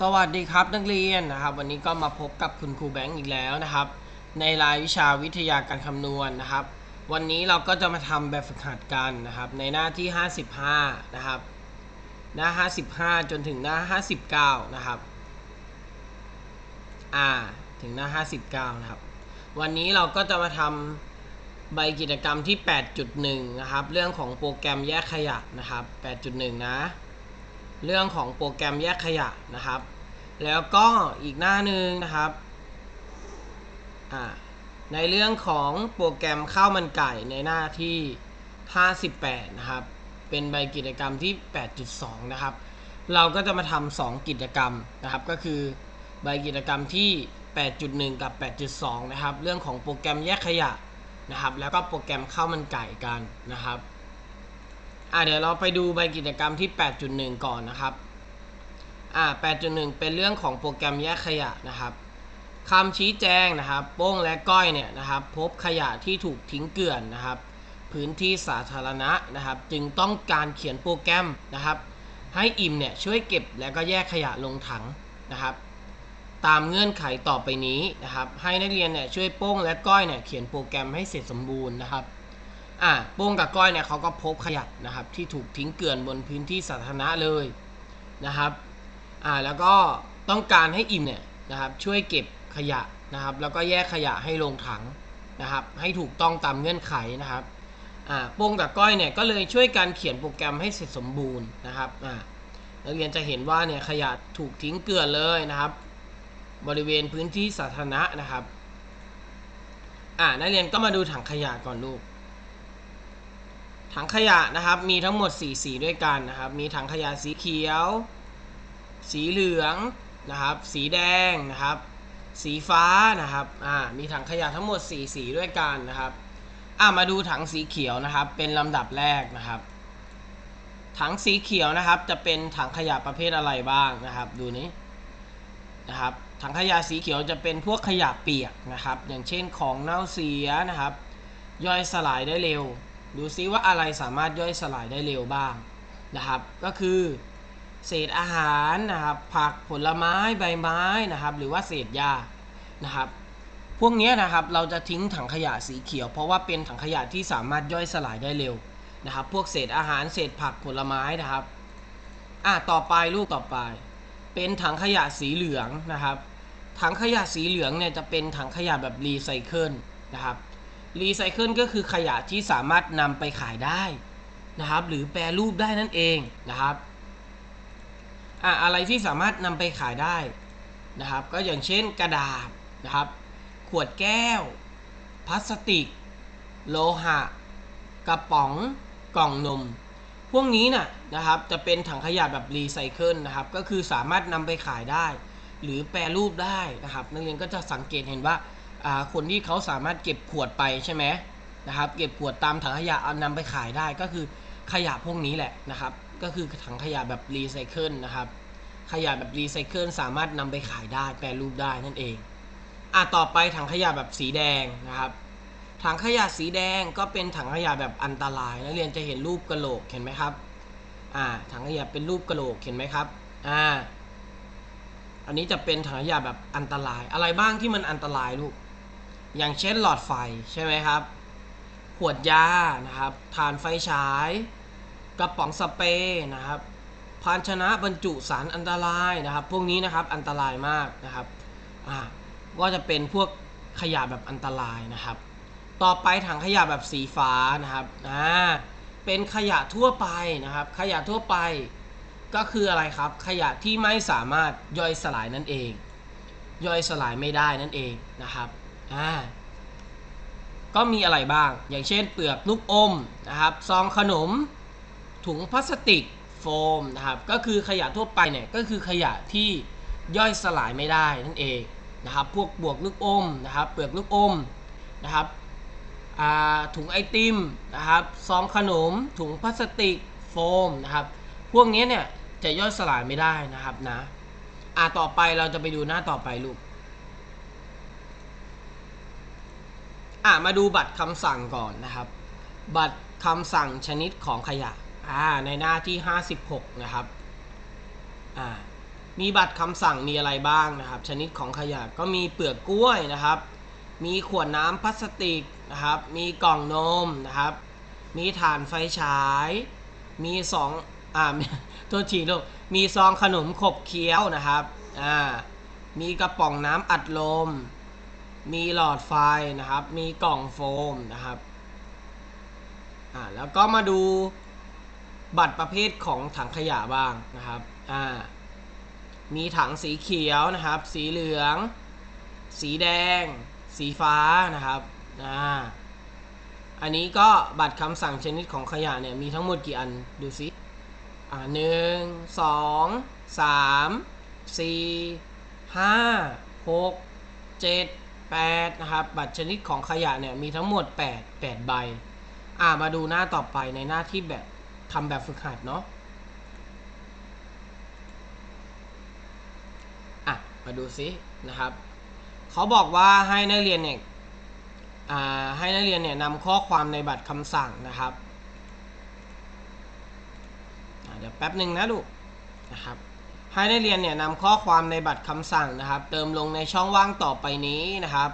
สวัสดีครับนักเรียนนะครับ วันนี้ก็มาพบกับคุณครูแบงค์อีกแล้วนะครับ ในรายวิชาวิทยาการคำนวณนะครับ วันนี้เราก็จะมาทำแบบฝึกหัดกันนะครับ ในหน้าที่ 55 นะครับ หน้า 55 จนถึงหน้า 59 นะครับอ่าถึงหน้า 59 นะครับ วันนี้เราก็จะมาทำใบกิจกรรมที่ 8.1 นะครับ เรื่องของโปรแกรมแยกขยะนะครับ 8.1 นะ เรื่องของโปรแกรมแยกขยะนะครับ แล้วก็อีกหน้าหนึ่งนะครับในเรื่องของโปรแกรมข้าวมันไก่ในหน้าที่ 58 นะครับ เป็นใบกิจกรรมที่ 8.2 นะครับ เราก็จะมาทำสองกิจกรรมนะครับ ก็คือใบกิจกรรมที่ 8.1 กับ 8.2 นะครับ เรื่องของโปรแกรมแยกขยะนะครับ แล้วก็โปรแกรมข้าวมันไก่กันนะครับ อ่าเดี๋ยวเราไปดูใบกิจกรรมที่ 8.1 ก่อนนะครับอ่า8.1 เป็นเรื่องของโปรแกรมแยกขยะนะครับคำชี้แจงนะครับโป้งและก้อยเนี่ยนะครับ พบขยะที่ถูกทิ้งเกลื่อนนะครับ พื้นที่สาธารณะนะครับ จึงต้องการเขียนโปรแกรมนะครับ ให้อิมเนี่ยช่วยเก็บแล้วก็แยกขยะลงถังนะครับ ตามเงื่อนไขต่อไปนี้นะครับ ให้นักเรียนเนี่ยช่วยโป้งและก้อยเนี่ยเขียนโปรแกรมให้เสร็จสมบูรณ์นะครับ อ่าโป้งกับก้อยเนี่ยเขาก็พบขยะนะครับที่ถูกทิ้งเกลื่อนบนพื้นที่สาธารณะเลยนะครับอ่าแล้วก็ต้องการให้อิมเนี่ยนะครับช่วยเก็บขยะนะครับแล้วก็แยกขยะให้ลงถังนะครับให้ถูกต้องตามเงื่อนไขนะครับอ่าโป้งกับก้อยเนี่ยก็เลยช่วยการเขียนโปรแกรมให้เสร็จสมบูรณ์นะครับอ่านักเรียนจะเห็นว่าเนี่ยขยะถูกทิ้งเกลื่อนเลยนะครับ บริเวณพื้นที่สาธารณะนะครับอ่านักเรียนก็มาดูถังขยะก่อนลูก ถังขยะนะครับ มีทั้งหมด 4 สีด้วยกันนะครับ มีถังขยะสีเขียว สีเหลืองนะครับ สีแดงนะครับ สีฟ้านะครับ อ่า มีถังขยะทั้งหมด 4 สีด้วยกันนะครับ อ่ามาดูถังสีเขียวนะครับ เป็นลำดับแรกนะครับ ถังสีเขียวนะครับ จะเป็นถังขยะประเภทอะไรบ้างนะครับ ดูนี้นะครับ ถังขยะสีเขียวจะเป็นพวกขยะเปียกนะครับ อย่างเช่นของเน่าเสียนะครับ ย่อยสลายได้เร็ว ดูซิว่าอะไรสามารถย่อยสลายได้เร็วบ้างนะครับ ก็คือเศษอาหารนะครับ ผักผลไม้ใบไม้นะครับ หรือว่าเศษหญ้านะครับ พวกนี้นะครับเราจะทิ้งถังขยะสีเขียว เพราะว่าเป็นถังขยะที่สามารถย่อยสลายได้เร็วนะครับ พวกเศษอาหารเศษผักผลไม้นะครับอะต่อไปลูกต่อไป เป็นถังขยะสีเหลืองนะครับ ถังขยะสีเหลืองเนี่ยจะเป็นถังขยะแบบรีไซเคิลนะครับ รีไซเคิลก็คือขยะที่สามารถนำไปขายได้นะครับ หรือแปรรูปได้นั่นเองนะครับอะอะไรที่สามารถนำไปขายได้นะครับ ก็อย่างเช่นกระดาษนะครับ ขวดแก้ว พลาสติก โลหะ กระป๋อง กล่องนม พวกนี้น่ะนะครับ จะเป็นถังขยะแบบรีไซเคิลนะครับ ก็คือสามารถนำไปขายได้ หรือแปรรูปได้นะครับ นักเรียนก็จะสังเกตเห็นว่า คนที่เขาสามารถเก็บขวดไปใช่ไหมนะครับ เก็บขวดตามถังขยะเอานำไปขายได้ก็คือขยะพวกนี้แหละนะครับ ก็คือถังขยะแบบรีไซเคิลนะครับ ขยะแบบรีไซเคิลสามารถนำไปขายได้แปรรูปได้นั่นเองอะต่อไปถังขยะแบบสีแดงนะครับ ถังขยะสีแดงก็เป็นถังขยะแบบอันตรายนักเรียนจะเห็นรูปกระโหลกเห็นไหมครับอ่าถังขยะเป็นรูปกระโหลกเห็นไหมครับอ่าอันนี้จะเป็นถังขยะแบบอันตราย อะไรบ้างที่มันอันตรายลูก อย่างเช่นหลอดไฟใช่ไหมครับ ขวดยานะครับฐานไฟฉาย กระป๋องสเปรย์นะครับ ภาชนะบรรจุสารอันตรายนะครับ พวกนี้นะครับอันตรายมากนะครับอ่าก็จะเป็นพวกขยะแบบอันตรายนะครับ ต่อไปถังขยะแบบสีฟ้านะครับอ่าเป็นขยะทั่วไปนะครับ ขยะทั่วไปก็คืออะไรครับ ขยะที่ไม่สามารถย่อยสลายนั่นเอง ย่อยสลายไม่ได้นั่นเองนะครับ อ่าก็มีอะไรบ้าง อย่างเช่นเปลือกลูกอมนะครับ ซองขนม ถุงพลาสติกโฟมนะครับ ก็คือขยะทั่วไปเนี่ยก็คือขยะที่ย่อยสลายไม่ได้นั่นเองนะครับ พวกบวกลูกอมนะครับ เปลือกลูกอมนะครับถุงไอติมนะครับ ซองขนม ถุงพลาสติกโฟมนะครับ พวกนี้เนี่ยจะย่อยสลายไม่ได้นะครับนะ อ่าต่อไปเราจะไปดูหน้าต่อไปลูก อะมาดูบัตรคำสั่งก่อนนะครับ บัตรคำสั่งชนิดของขยะอ่าในหน้าที่ 56 นะครับอ่ามีบัตรคำสั่งมีอะไรบ้างนะครับ ชนิดของขยะก็มีเปลือกกล้วยนะครับ มีขวดน้ำพลาสติกนะครับ มีกล่องนมนะครับ มีถ่านไฟฉาย มีสองอ่าโทษทีลูกมีซองขนมขบเคี้ยวนะครับอ่ามีกระป๋องน้ำอัดลม มีหลอดไฟนะครับ มีกล่องโฟมนะครับอ่าแล้วก็มาดูบัตรประเภทของถังขยะบ้างนะครับอ่ามีถังสีเขียวนะครับ สีเหลือง สีแดง สีฟ้านะครับอ่าอันนี้ก็บัตรคำสั่งชนิดของขยะเนี่ยมีทั้งหมดกี่อันดูสิอ่าหนึ่งสองสามสี่ห้าหกเจ็ด แปดนะครับบัตรชนิดของขยะเนี่ยมีทั้งหมด 8 8 ใบ อ่ามาดูหน้าต่อไปในหน้าที่แบบทำแบบฝึกหัดเนาะอะมาดูซินะครับเขาบอกว่าให้นักเรียนเนี่ยอ่าให้นักเรียนเนี่ยนำข้อความในบัตรคำสั่งนะครับเดี๋ยวแป๊บหนึ่งนะลูกนะครับ ให้นักเรียนเนี่ยนำข้อความในบัตรคำสั่งนะครับ เติมลงในช่องว่างต่อไปนี้นะครับ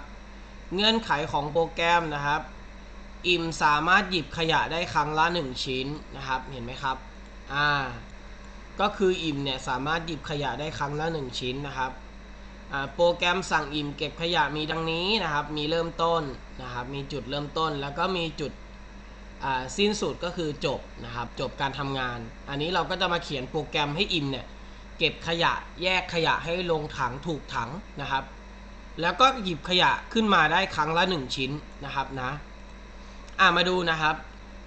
เงื่อนไขของโปรแกรมนะครับ อิมสามารถหยิบขยะได้ครั้งละ 1 ชิ้นนะครับ เห็นไหมครับอ่าก็คืออิมเนี่ยสามารถหยิบขยะได้ครั้งละ 1 ชิ้นนะครับอ่าโปรแกรมสั่งอิ่มเก็บขยะมีดังนี้นะครับ มีเริ่มต้นนะครับ มีจุดเริ่มต้น แล้วก็มีจุดอ่าสิ้นสุดก็คือจบนะครับ จบการทำงาน อันนี้เราก็จะมาเขียนโปรแกรมให้อิ่มเนี่ย เก็บขยะแยกขยะให้ลงถังถูกถังนะครับ แล้วก็หยิบขยะขึ้นมาได้ครั้งละ 1 ชิ้นนะครับนะอ่ามาดูนะครับ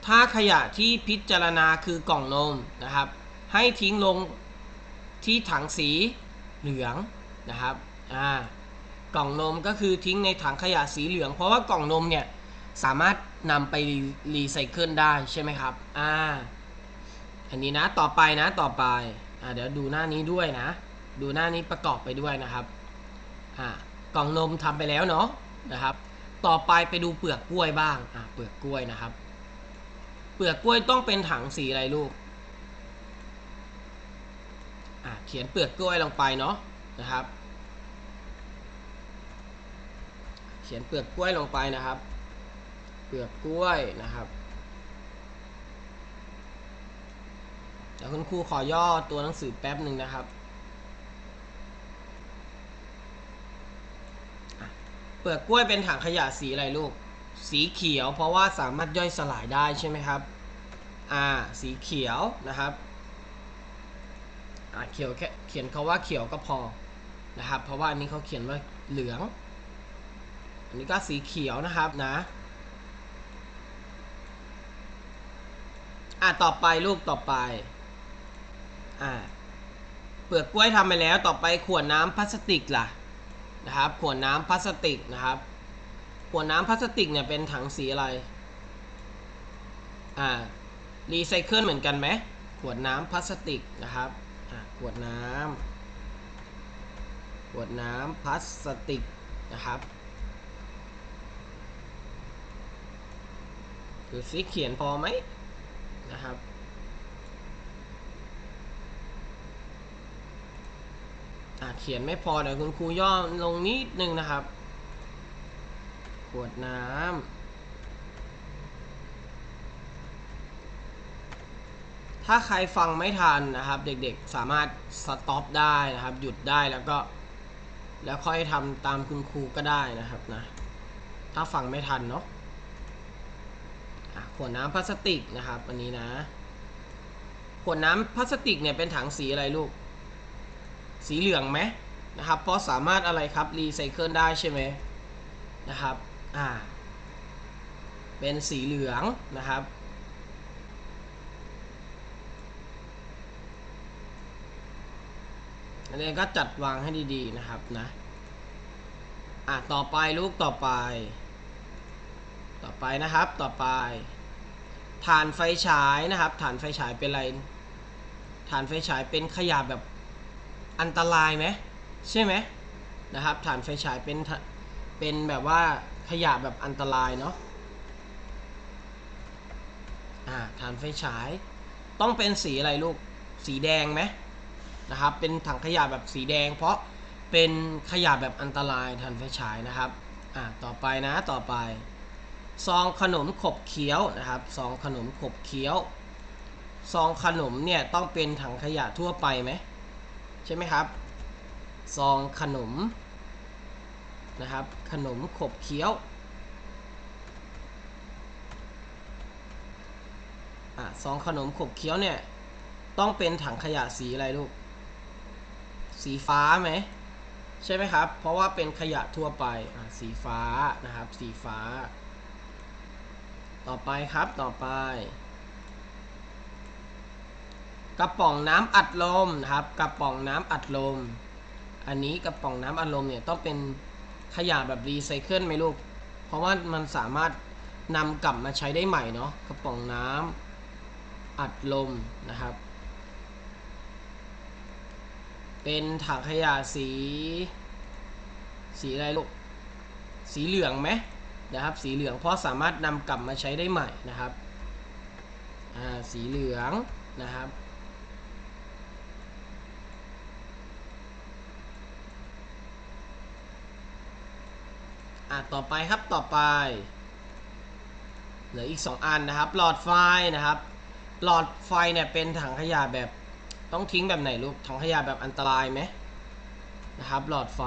ถ้าขยะที่พิจารณาคือกล่องนมนะครับ ให้ทิ้งลงที่ถังสีเหลืองนะครับอ่ากล่องนมก็คือทิ้งในถังขยะสีเหลือง เพราะว่ากล่องนมเนี่ยสามารถนำไปรีไซเคิลได้ใช่ไหมครับอ่าอันนี้นะต่อไปนะต่อไป อ่าเดี๋ยวดูหน้านี้ด้วยนะ ดูหน้านี้ประกอบไปด้วยนะครับอ่ากล่องนมทำไปแล้วเนาะนะครับ ต่อไปไปดูเปลือกกล้วยบ้างอะเปลือกกล้วยนะครับ เปลือกกล้วยต้องเป็นถังสีอะไรลูกอะเขียนเปลือกกล้วยลงไปเนาะนะครับ เขียนเปลือกกล้วยลงไปนะครับ เปลือกกล้วยนะครับ ดี๋ยวคุณครูขอย่อตัวหนังสือแป๊บหนึ่งนะครับ เปลือกกล้วยเป็นถังขยะสีอะไรลูก สีเขียวเพราะว่าสามารถย่อยสลายได้ใช่ไหมครับ อ่า สีเขียวนะครับ อ่าเขียวแค่เขียนเขาว่าเขียวก็พอนะครับ เพราะว่าอันนี้เขาเขียนว่าเหลือง อันนี้ก็สีเขียวนะครับนะอ่าต่อไปลูกต่อไป อ่าเปลือกกล้วยทำไปแล้วต่อไปขวดน้ำพลาสติกล่ะนะครับ ขวดน้ำพลาสติกนะครับ ขวดน้ำพลาสติกเนี่ยเป็นถังสีอะไรอ่ารีไซเคิลเหมือนกันไหมขวดน้ำพลาสติกนะครับอ่าขวดน้ำขวดน้ำพลาสติกนะครับคือสีเขียนพอไหมนะครับ อะ เขียนไม่พอเดี๋ยวคุณครูย่อลงนิดนึงนะครับ ขวดน้ำถ้าใครฟังไม่ทันนะครับ เด็กๆสามารถสต็อปได้นะครับ หยุดได้แล้วก็ แล้วค่อยทำตามคุณครูก็ได้นะครับนะ ถ้าฟังไม่ทันเนาะอะขวดน้ำพลาสติกนะครับ อันนี้นะ ขวดน้ำพลาสติกเนี่ยเป็นถังสีอะไรลูก สีเหลืองไหมนะครับ เพราะสามารถอะไรครับรีไซเคิลได้ใช่ไหมนะครับอ่าเป็นสีเหลืองนะครับอันนี้ก็จัดวางให้ดีๆนะครับนะอะต่อไปลูกต่อไป ต่อไปนะครับต่อไป ฐานไฟฉายนะครับ ฐานไฟฉายเป็นอะไร ฐานไฟฉายเป็นขยะแบบ อันตรายไหมใช่ไหมนะครับฐานไฟฉายเป็นเป็นแบบว่าขยะแบบอันตรายเนาะอ่าฐานไฟฉายต้องเป็นสีอะไรลูกสีแดงไหมนะครับเป็นถังขยะแบบสีแดง เพราะเป็นขยะแบบอันตรายทันไฟฉายนะครับอ่าต่อไปนะต่อไปซองขนมขบเคี้ยวนะครับซองขนมขบเคี้ยวซองขนมเนี่ยต้องเป็นถังขยะทั่วไปไหม ใช่ไหมครับ ซองขนมนะครับ ขนมขบเคี้ยวอะซองขนมขบเคี้ยวเนี่ย ต้องเป็นถังขยะสีอะไรลูก สีฟ้าไหมใช่ไหมครับ เพราะว่าเป็นขยะทั่วไปอะสีฟ้านะครับ สีฟ้า ต่อไปครับต่อไป กระป๋องน้ำอัดลมนะครับกระป๋องน้ำอัดลม อันนี้กระป๋องน้ำอัดลมเนี่ยต้องเป็นขยะแบบรีไซเคิลไหมลูก เพราะว่ามันสามารถนำกลับมาใช้ได้ใหม่เนาะกระป๋องน้ำอัดลมนะครับ เป็นถังขยะสี สีอะไรลูกสีเหลืองไหมนะครับ สีเหลืองเพราะสามารถนำกลับมาใช้ได้ใหม่นะครับอ่าสีเหลืองนะครับ อะต่อไปครับต่อไป เหลืออีก 2 อันนะครับ หลอดไฟนะครับ หลอดไฟเนี่ยเป็นถังขยะแบบต้องทิ้งแบบไหนลูกถังขยะแบบอันตรายไหมนะครับ หลอดไฟ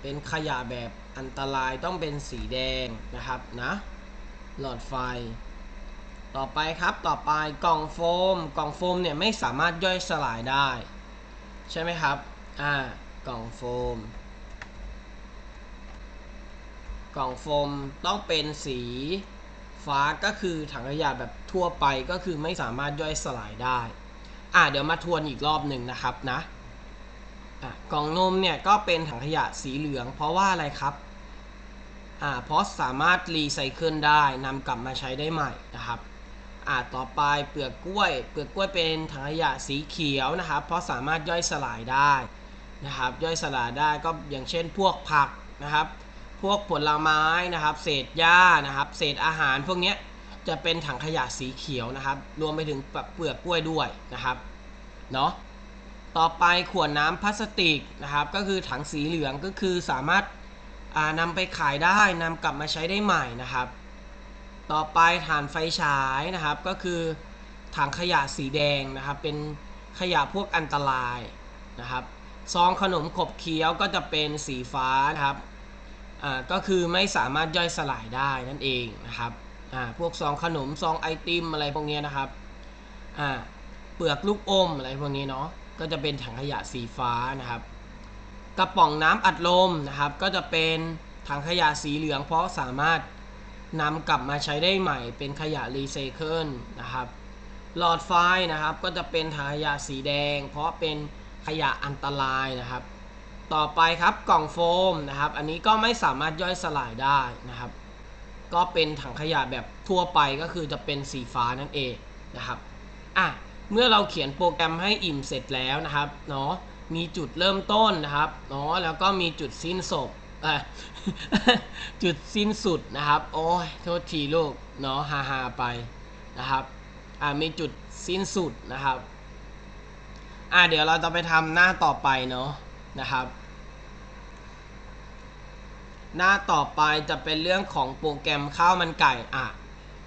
เป็นขยะแบบอันตรายต้องเป็นสีแดงนะครับนะหลอดไฟ ต่อไปครับต่อไปกล่องโฟม กล่องโฟมเนี่ยไม่สามารถย่อยสลายได้ ใช่ไหมครับอ่ากล่องโฟม กล่องโฟมต้องเป็นสีฟ้าก็คือถังขยะแบบทั่วไปก็คือไม่สามารถย่อยสลายได้ อ่าเดี๋ยวมาทวนอีกรอบหนึ่งนะครับนะอะกล่องนมเนี่ยก็เป็นถังขยะสีเหลือง เพราะว่าอะไรครับอ่าเพราะสามารถรีไซเคิลได้นำกลับมาใช้ได้ใหม่นะครับอ่าต่อไปเปลือกกล้วย เปลือกกล้วยเป็นถังขยะสีเขียวนะครับ เพราะสามารถย่อยสลายได้นะครับ ย่อยสลายได้ก็อย่างเช่นพวกผักนะครับ พวกผลไม้นะครับ เศษหญ้านะครับ เศษอาหารพวกนี้จะเป็นถังขยะสีเขียวนะครับ รวมไปถึงเปลือกกล้วยด้วยนะครับเนาะต่อไปขวดน้ำพลาสติกนะครับ ก็คือถังสีเหลืองก็คือสามารถานำไปขายได้นำกลับมาใช้ได้ใหม่นะครับ ต่อไปถ่านไฟฉายนะครับ ก็คือถังขยะสีแดงนะครับ เป็นขยะพวกอันตรายนะครับ ซองขนมขบเคี้ยวก็จะเป็นสีฟ้านะครับ ก็คือไม่สามารถย่อยสลายได้นั่นเองนะครับพวกซองขนมซองไอติมอะไรพวกนี้นะครับเปลือกลูกอมอะไรพวกนี้เนาะก็จะเป็นถังขยะสีฟ้านะครับ กระป๋องน้ำอัดลมนะครับ ก็จะเป็นถังขยะสีเหลือง เพราะสามารถนำกลับมาใช้ได้ใหม่เป็นขยะรีไซเคิลนะครับ หลอดไฟนะครับก็จะเป็นถังขยะสีแดง เพราะเป็นขยะอันตรายนะครับ ต่อไปครับกล่องโฟมนะครับ อันนี้ก็ไม่สามารถย่อยสลายได้นะครับ ก็เป็นถังขยะแบบทั่วไปก็คือจะเป็นสีฟ้านั่นเองนะครับอะเมื่อเราเขียนโปรแกรมให้อิ่มเสร็จแล้วนะครับเนาะมีจุดเริ่มต้นนะครับเนาะแล้วก็มีจุดสิ้นสุดจุดสิ้นสุดนะครับ โอ้ยโทษทีลูกเนาะฮาฮาไปนะครับอะมีจุดสิ้นสุดนะครับอะเดี๋ยวเราจะไปทำหน้าต่อไปเนาะ นะครับ หน้าต่อไปจะเป็นเรื่องของโปรแกรมข้าวมันไก่อะ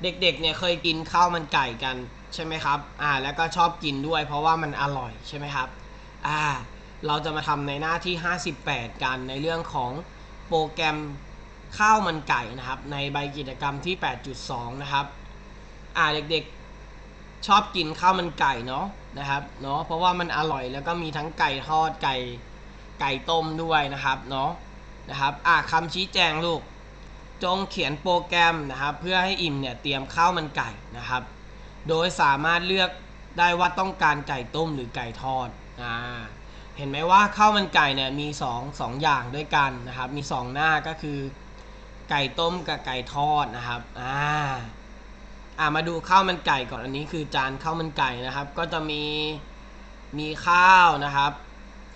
เด็กๆเนี่ยเคยกินข้าวมันไก่กันใช่ไหมครับอ่าแล้วก็ชอบกินด้วยเพราะว่ามันอร่อยใช่ไหมครับอ่าเราจะมาทำในหน้าที่ 58 กันในเรื่องของโปรแกรมข้าวมันไก่นะครับ ในใบกิจกรรมที่ 8.2 นะครับอ่าเด็กๆชอบกินข้าวมันไก่เนาะนะครับเนาะเพราะว่ามันอร่อยแล้วก็มีทั้งไก่ทอดไก่ ไก่ต้มด้วยนะครับเนาะนะครับอะคำชี้แจงลูก จงเขียนโปรแกรมนะครับ เพื่อให้อิ่มเนี่ยเตรียมข้าวมันไก่นะครับ โดยสามารถเลือกได้ว่าต้องการไก่ต้มหรือไก่ทอดอ่าเห็นไหมว่าข้าวมันไก่เนี่ยมี2องสองอย่างด้วยกันนะครับ มี 2 หน้าก็คือไก่ต้มกับไก่ทอดนะครับอ่าอ่ามาดูข้าวมันไก่ก่อนอันนี้คือจานข้าวมันไก่นะครับ ก็จะมีมีข้าวนะครับ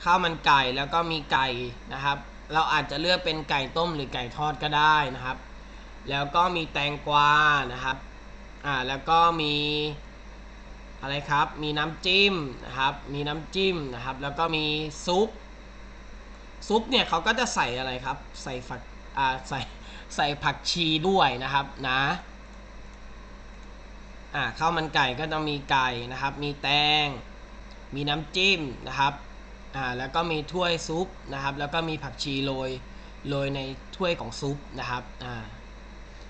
ข้าวมันไก่แล้วก็มีไก่นะครับ เราอาจจะเลือกเป็นไก่ต้มหรือไก่ทอดก็ได้นะครับ แล้วก็มีแตงกวานะครับอ่าแล้วก็มีอะไรครับ มีน้ำจิ้มนะครับ มีน้ำจิ้มนะครับ แล้วก็มีซุป ซุปเนี่ยเขาก็จะใส่อะไรครับ ใส่ฝักอ่าใส่ใส่ผักชีด้วยนะครับนะอ่าข้าวมันไก่ก็จะมีไก่นะครับ มีแตง มีน้ำจิ้มนะครับ อ่าแล้วก็มีถ้วยซุปนะครับ แล้วก็มีผักชีโรยโรยในถ้วยของซุปนะครับอ่า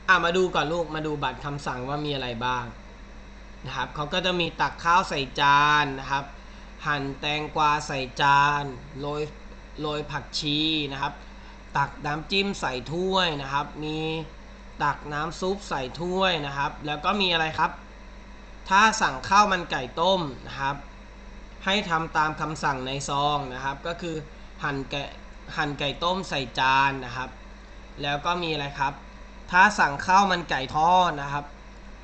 อ่ามาดูก่อนลูกมาดูบัตรคำสั่งว่ามีอะไรบ้างนะครับเขาก็จะมีตักข้าวใส่จานนะครับ หั่นแตงกวาใส่จานโรยโรยผักชีนะครับ ตักน้ำจิ้มใส่ถ้วยนะครับ มีตักน้ำซุปใส่ถ้วยนะครับ แล้วก็มีอะไรครับ ถ้าสั่งข้าวมันไก่ต้มนะครับ ให้ทำตามคำสั่งในซองนะครับ ก็คือหั่นไก่หั่นไก่ต้มใส่จานนะครับ แล้วก็มีอะไรครับ ถ้าสั่งข้าวมันไก่ทอดนะครับ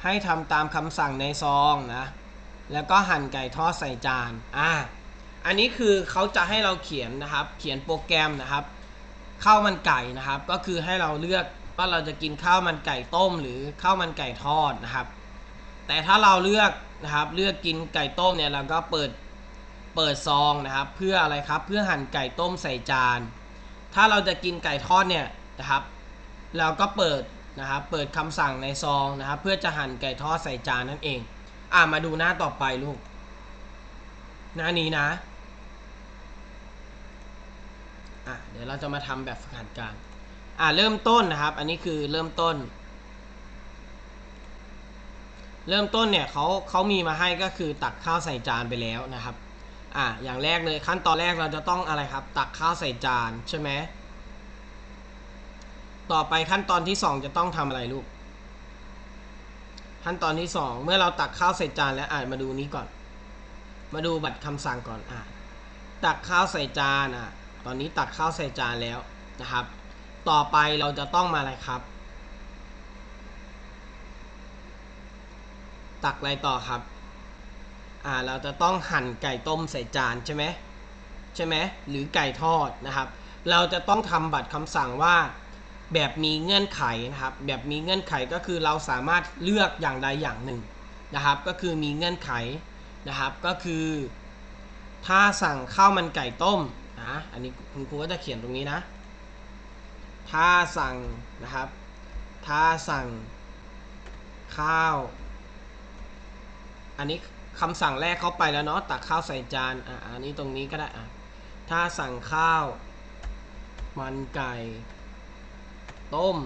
ให้ทำตามคำสั่งในซองนะแล้วก็หั่นไก่ทอดใส่จานอ่าอันนี้คือเขาจะให้เราเขียนนะครับ เขียนโปรแกรมนะครับข้าวมันไก่นะครับ ก็คือให้เราเลือกว่าเราจะกินข้าวมันไก่ต้มหรือข้าวมันไก่ทอดนะครับ แต่ถ้าเราเลือกนะครับเลือกกินไก่ต้มเนี่ยเราก็เปิด เปิดซองนะครับ เพื่ออะไรครับเพื่อหั่นไก่ต้มใส่จาน ถ้าเราจะกินไก่ทอดเนี่ยนะครับ เราก็เปิดนะครับเปิดคำสั่งในซองนะครับ เพื่อจะหั่นไก่ทอดใส่จานนั่นเอง อ่ามาดูหน้าต่อไปลูก หน้านี้นะอะเดี๋ยวเราจะมาทำแบบฝึกหัดกันอ่าเริ่มต้นนะครับ อันนี้คือเริ่มต้น เริ่มต้นเนี่ยเขาเขามีมาให้ก็คือตักข้าวใส่จานไปแล้วนะครับ อะอย่างแรกเลยขั้นตอนแรกเราจะต้องอะไรครับ ตักข้าวใส่จานใช่ไหมต่อไปขั้นตอนที่ 2 จะต้องทำอะไรลูก ขั้นตอนที่ 2 เมื่อเราตักข้าวใส่จานแล้วอ่านมาดูนี้ก่อน มาดูบัตรคำสั่งก่อนอะตักข้าวใส่จานอะ ตอนนี้ตักข้าวใส่จานแล้วนะครับ ต่อไปเราจะต้องมาอะไรครับ ตักอะไรต่อครับ อ่าเราจะต้องหั่นไก่ต้มใส่จานใช่ไหมใช่ไหมหรือไก่ทอดนะครับ เราจะต้องทำบัตรคำสั่งว่าแบบมีเงื่อนไขนะครับ แบบมีเงื่อนไขก็คือเราสามารถเลือกอย่างใดอย่างหนึ่งนะครับ ก็คือมีเงื่อนไขนะครับก็คือ ถ้าสั่งข้าวมันไก่ต้มนะอันนี้คุณครูก็จะเขียนตรงนี้นะ ถ้าสั่งนะครับ ถ้าสั่งข้าว อันนี้ คำสั่งแรกเข้าไปแล้วเนาะตักข้าวใส่จานอะอันนี้ตรงนี้ก็ได้อะถ้าสั่งข้าว มันไก่ ต้ม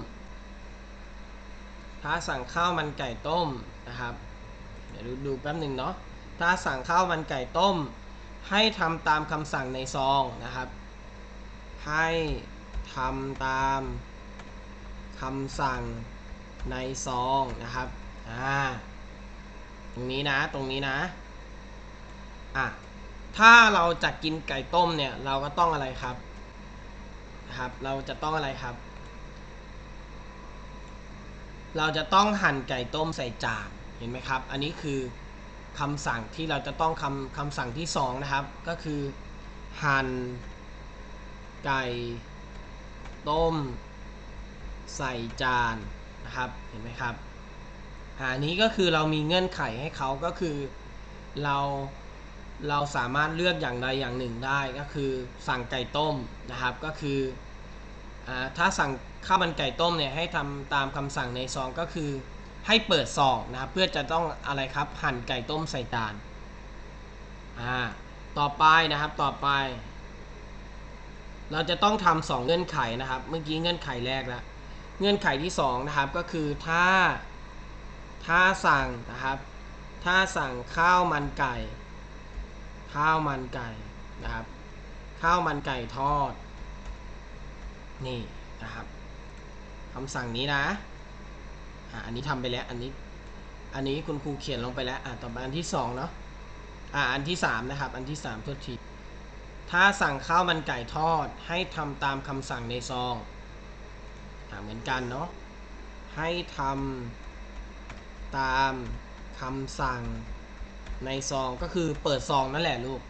ถ้าสั่งข้าวมันไก่ต้มนะครับเดี๋ยวดูดูแป๊บหนึ่งเนาะถ้าสั่งข้าวมันไก่ต้ม ให้ทำตามคำสั่งในซองนะครับ ให้ทำตามคำสั่งในซองนะครับอ่า ตรงนี้นะ ตรงนี้นะ อะ ถ้าเราจะกินไก่ต้มเนี่ย เราก็ต้องอะไรครับนะครับ เราจะต้องอะไรครับ เราจะต้องหั่นไก่ต้มใส่จาน เห็นไหมครับ อันนี้คือคำสั่งที่เราจะต้องคำคำสั่งที่สองนะครับ ก็คือ หั่นไก่ต้ม ใส่จานนะครับ เห็นไหมครับ อันนี้ก็คือเรามีเงื่อนไขให้เขาก็คือเราเราสามารถเลือกอย่างใดอย่างหนึ่งได้ก็คือสั่งไก่ต้มนะครับก็คืออถ้าสั่งข้าวมันไก่ต้มเนี่ยให้ทำตามคำสั่งในซองก็คือให้เปิดซองนะครับเพื่อจะต้องอะไรครับหั่นไก่ต้มใส่จานอ่าต่อไปนะครับต่อไป เราจะต้องทำสองเงื่อนไขนะครับ เมื่อกี้เงื่อนไขแรกแล้วเงื่อนไขที่สองนะครับก็คือถ้า ถ้าสั่งนะครับ ถ้าสั่งข้าวมันไก่ ข้าวมันไก่นะครับ ข้าวมันไก่ทอด นี่นะครับคำสั่งนี้นะอะอันนี้ทำไปแล้วอันนี้ อันนี้คุณครูเขียนลงไปแล้วอะต่อไปอันที่สองเนาะอะอันที่สามนะครับ อันที่สามโทษทีถ้าสั่งข้าวมันไก่ทอดให้ทำตามคำสั่งในซองอะเหมือนกันเนาะให้ทำ ตามคำสั่งในซองก็คือเปิดซองนั่นแหละลูก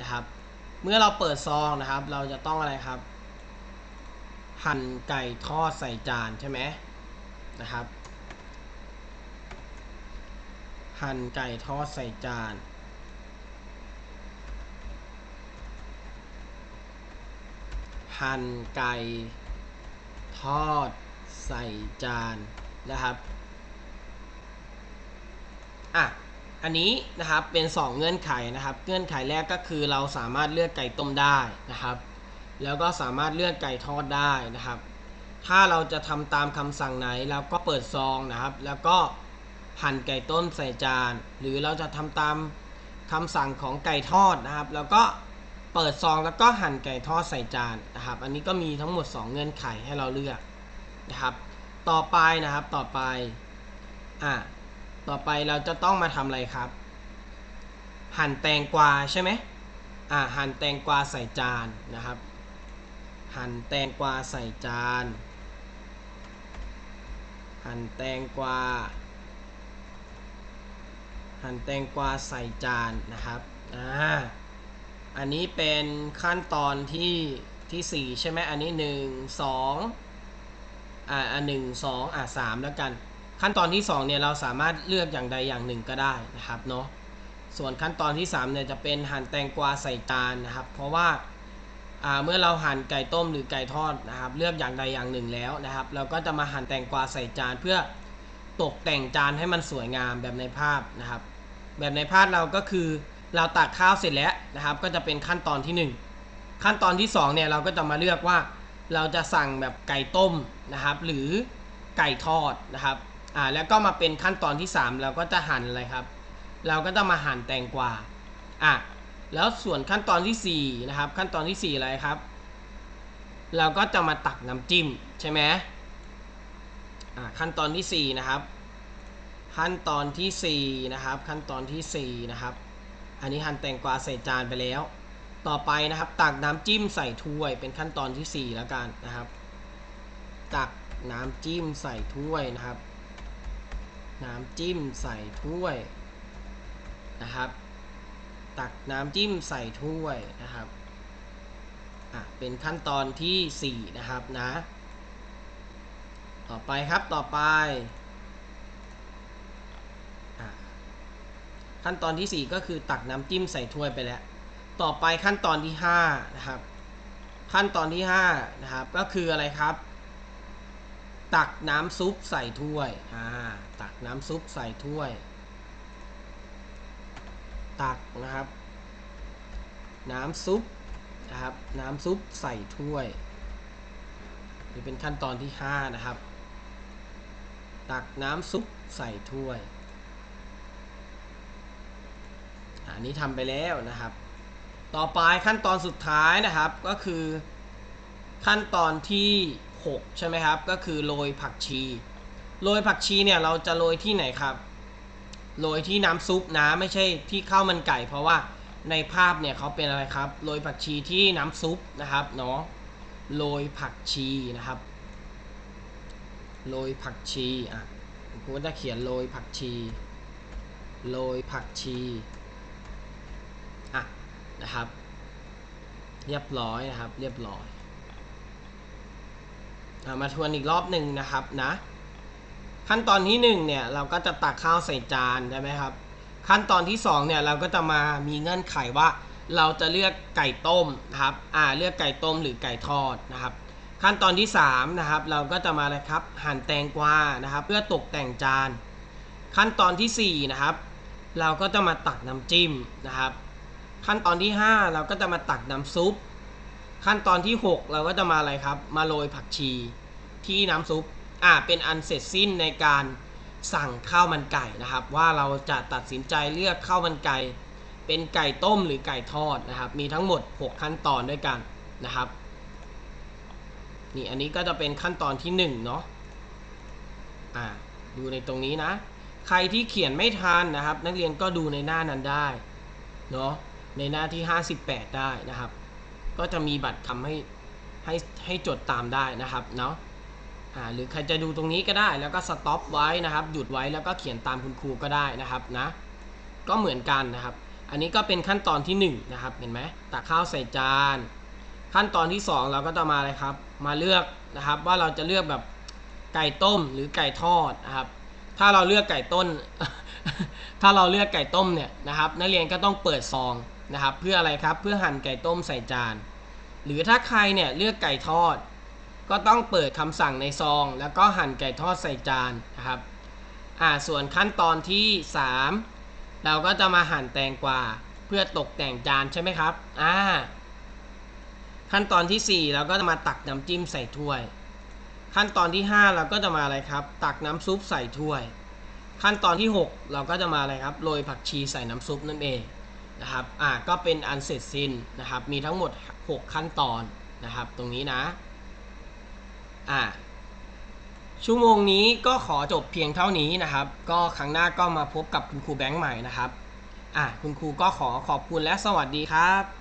นะครับ เมื่อเราเปิดซองนะครับ เราจะต้องอะไรครับ หั่นไก่ทอดใส่จานใช่ไหมนะครับ หั่นไก่ทอดใส่จานหั่นไก่ทอดใส่จานนะครับ อะอันนี้นะครับเป็น 2 เงื่อนไขนะครับ เงื่อนไขแรกก็คือเราสามารถเลือกไก่ต้มได้นะครับ แล้วก็สามารถเลือกไก่ทอดได้นะครับ ถ้าเราจะทำตามคำสั่งไหนเราก็เปิดซองนะครับ แล้วก็หั่นไก่ต้มใส่จาน หรือเราจะทำตามคำสั่งของไก่ทอดนะครับ แล้วก็เปิดซองแล้วก็หั่นไก่ทอดใส่จานนะครับ อันนี้ก็มีทั้งหมด 2 เงื่อนไขให้เราเลือกนะครับ ต่อไปนะครับต่อไปอะ ต่อไปเราจะต้องมาทำอะไรครับ หั่นแตงกวาใช่ไหมอ่าหั่นแตงกวาใส่จานนะครับ หั่นแตงกวาใส่จาน หั่นแตงกวา หั่นแตงกวาใส่จานนะครับอ่าอันนี้เป็นขั้นตอนที่ที่4ใช่ไหมอันนี้ 1 2อ่าอันหนึ่งสองอ่าสามแล้วกัน ขั้นตอนที่2เนี่ยเราสามารถเลือกอย่างใดอย่างหนึ่งก็ได้นะครับเนาะส่วนขั้นตอนที่3เนี่ยจะเป็นหั่นแตงกวาใส่จานนะครับ เพราะว่าอ่าเมื่อเราหั่นไก่ต้มหรือไก่ทอดนะครับ เลือกอย่างใดอย่างหนึ่งแล้วนะครับ เราก็จะมาหั่นแตงกวาใส่จานเพื่อตกแต่งจานให้มันสวยงามแบบในภาพนะครับ แบบในภาพเราก็คือเราตักข้าวเสร็จแล้วนะครับ ก็จะเป็นขั้นตอนที่ 1 ขั้นตอนที่2เนี่ยเราก็จะมาเลือกว่าเราจะสั่งแบบไก่ต้มนะครับ หรือไก่ทอดนะครับ อ่าแล้วก็มาเป็นขั้นตอนที่ 3 เราก็จะหั่นอะไรครับ เราก็จะมาหั่นแตงกวาอะแล้วส่วนขั้นตอนที่4นะครับขั้นตอนที่4อะไรครับ เราก็จะมาตักน้ำจิ้มใช่ไหมอ่าขั้นตอนที่4นะครับ ขั้นตอนที่4นะครับ ขั้นตอนที่4นะครับ อันนี้หั่นแตงกวาใส่จานไปแล้ว ต่อไปนะครับตักน้ำจิ้มใส่ถ้วย เป็นขั้นตอนที่4แล้วกันนะครับ ตักน้ำจิ้มใส่ถ้วยนะครับ น้ำจิ้มใส่ถ้วยนะครับ ตักน้ำจิ้มใส่ถ้วยนะครับอะเป็นขั้นตอนที่ 4 นะครับนะ ต่อไปครับต่อไปอขั้นตอนที่ 4 ก็คือตักน้ำจิ้มใส่ถ้วยไปแล้ว ต่อไปขั้นตอนที่5นะครับ ขั้นตอนที่5นะครับ ก็คืออะไรครับ ตักน้ำซุปใส่ถ้วย อ่า ตักน้ำซุปใส่ถ้วย ตักนะครับ น้ำซุปนะครับ น้ำซุปใส่ถ้วย นี่เป็นขั้นตอนที่ 5 นะครับ ตักน้ำซุปใส่ถ้วย อันนี้ทำไปแล้วนะครับ ต่อไปขั้นตอนสุดท้ายนะครับก็คือขั้นตอนที่ 6 ใช่ไหมครับ ก็คือโรยผักชี โรยผักชีเนี่ยเราจะโรยที่ไหนครับ โรยที่น้ำซุปนะไม่ใช่ที่ข้าวมันไก่ เพราะว่าในภาพเนี่ยเขาเป็นอะไรครับ โรยผักชีที่น้ำซุปนะครับเนาะ โรยผักชีนะครับ โรยผักชีอะผมก็จะเขียนโรยผักชี โรยผักชีอะนะครับ เรียบร้อยนะครับ เรียบร้อย มาทวนอีกรอบหนึ่งนะครับนะ ขั้นตอนที่1เนี่ยเราก็จะตักข้าวใส่จานใช่ไหมครับ ขั้นตอนที่2เนี่ยเราก็จะมามีเงื่อนไขว่า เราจะเลือกไก่ต้มนะครับอ่าเลือกไก่ต้มหรือไก่ทอดนะครับ ขั้นตอนที่3นะครับเราก็จะมาเลยครับหั่นแตงกวานะครับ เพื่อตกแต่งจาน ขั้นตอนที่4นะครับเราก็จะมาตักน้ำจิ้มนะครับ ขั้นตอนที่ 5 เราก็จะมาตักน้ำซุป ขั้นตอนที่ 6 เราก็จะมาอะไรครับ มาโรยผักชีที่น้ำซุปอ่าเป็นอันเสร็จสิ้นในการสั่งข้าวมันไก่นะครับ ว่าเราจะตัดสินใจเลือกข้าวมันไก่ เป็นไก่ต้มหรือไก่ทอดนะครับ มีทั้งหมด 6 ขั้นตอนด้วยกันนะครับนี่อันนี้ก็จะเป็นขั้นตอนที่ 1 เนาะอ่าดูในตรงนี้นะ ใครที่เขียนไม่ทันนะครับ นักเรียนก็ดูในหน้านั้นได้เนาะในหน้าที่ 58 ได้นะครับ ก็จะมีบัตรคำให้ให้ให้จดตามได้นะครับเนาะหรือใครจะดูตรงนี้ก็ได้แล้วก็สต็อปไว้นะครับ หยุดไว้แล้วก็เขียนตามคุณครูก็ได้นะครับนะ ก็เหมือนกันนะครับ อันนี้ก็เป็นขั้นตอนที่1นะครับเห็นไหมตักข้าวใส่จาน ขั้นตอนที่ 2 เราก็จะมาเลยครับ มาเลือกนะครับว่าเราจะเลือกแบบไก่ต้มหรือไก่ทอดนะครับ ถ้าเราเลือกไก่ต้น ถ้าเราเลือกไก่ต้มเนี่ยนะครับ นักเรียนก็ต้องเปิดซอง นะครับ เพื่ออะไรครับเพื่อหั่นไก่ต้มใส่จาน หรือถ้าใครเนี่ยเลือกไก่ทอด ก็ต้องเปิดคำสั่งในซอง แล้วก็หั่นไก่ทอดใส่จานนะครับอ่าส่วนขั้นตอนที่ 3 เราก็จะมาหั่นแตงกวาเพื่อตกแต่งจานใช่ไหมครับอ่าขั้นตอนที่ 4 เราก็จะมาตักน้ำจิ้มใส่ถ้วย ขั้นตอนที่ 5 เราก็จะมาอะไรครับ ตักน้ำซุปใส่ถ้วย ขั้นตอนที่ 6 เราก็จะมาอะไรครับโรยผักชีใส่น้ำซุปนั่นเอง นะครับ อ่า ก็เป็นอันเสร็จสิ้นนะครับ มีทั้งหมด 6 ขั้นตอนนะครับ ตรงนี้นะ อ่า ชั่วโมงนี้ก็ขอจบเพียงเท่านี้นะครับ ก็ครั้งหน้าก็มาพบกับคุณครูแบงค์ใหม่นะครับ อะคุณครูก็ขอขอบคุณและสวัสดีครับ